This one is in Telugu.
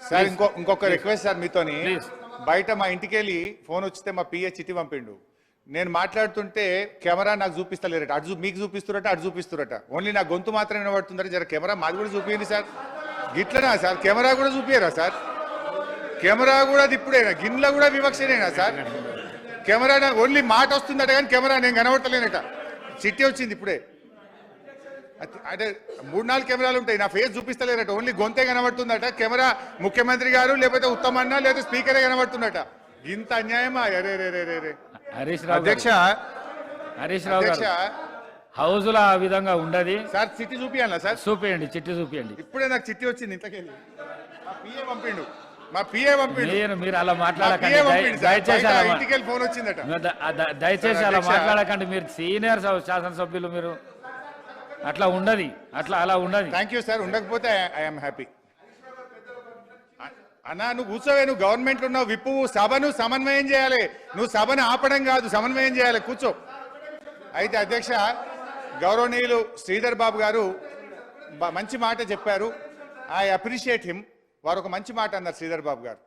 సార్ ఇంకో ఇంకొక రిక్వెస్ట్ సార్ మీతోని. బయట మా ఇంటికి వెళ్ళి ఫోన్ వచ్చితే మా పిఏ చిట్టి పంపిండు. నేను మాట్లాడుతుంటే కెమెరా నాకు చూపిస్తలేరట. అటు మీకు చూపిస్తురట అటు చూపిస్తురట. ఓన్లీ నా గొంతు మాత్రమే వినబడుతుందట. జర కెమెరా మాది కూడా చూపించండి సార్ గిట్లనా సార్ కెమెరా కూడా చూపియరా సార్ కెమెరా కూడా ఇప్పుడేనా గిన్నెలో కూడా వివక్షనేనా సార్ కెమెరా ఓన్లీ మాట వస్తుందట కానీ కెమెరా నేను కనబడతలేనట. చిట్టి వచ్చింది ఇప్పుడే. అంటే మూడు నాలుగు కెమెరాలు ఉంటాయి. నా ఫేస్ చూపిస్తలేరట ఓన్లీ గొంతే కనబడుతుందట. కెమెరా ముఖ్యమంత్రి గారు లేకపోతే ఉత్తమన్న లేదా స్పీకరే కనబడుతుందట. ఇంత అన్యాయమా? అరే రే రే రే హరీష్ రావు అధ్యక్ష హరీష్ రావు అధ్యక్ష. హౌస్లో ఆ విధంగా ఉండదు. సార్ చిట్టి చూపియాలా సార్? చూపియండి చిట్టి చూపియండి. ఇప్పుడే నాకు చిట్టి వచ్చింది ఇంతకెళ్ళి. మా పిఏ పంపిండు. మా పిఏ పంపిండు. మీరు మీరు అలా మాట్లాడకండి. దయచేసి అలా ఫోన్ వచ్చిందట. దయచేసి అలా. మాట్లాడకండి. మీరు సీనియర్ శాసనసభ్యులు మీరు. అట్లా ఉండదు అట్లా అలా ఉండదు థ్యాంక్ యూ సార్ ఉండకపోతే ఐఎమ్ హ్యాపీ అన్నా నువ్వు కూర్చోవే నువ్వు గవర్నమెంట్ ఉన్నావు. విప్పు సభను సమన్వయం చేయాలి. నువ్వు సభను ఆపడం కాదు సమన్వయం చేయాలి. కూర్చో. అయితే అధ్యక్ష గౌరవనీయులు శ్రీధర్ బాబు గారు మంచి మాట చెప్పారు. ఐ అప్రిషియేట్ హిమ్ వారు ఒక మంచి మాట అన్నారు శ్రీధర్ బాబు గారు.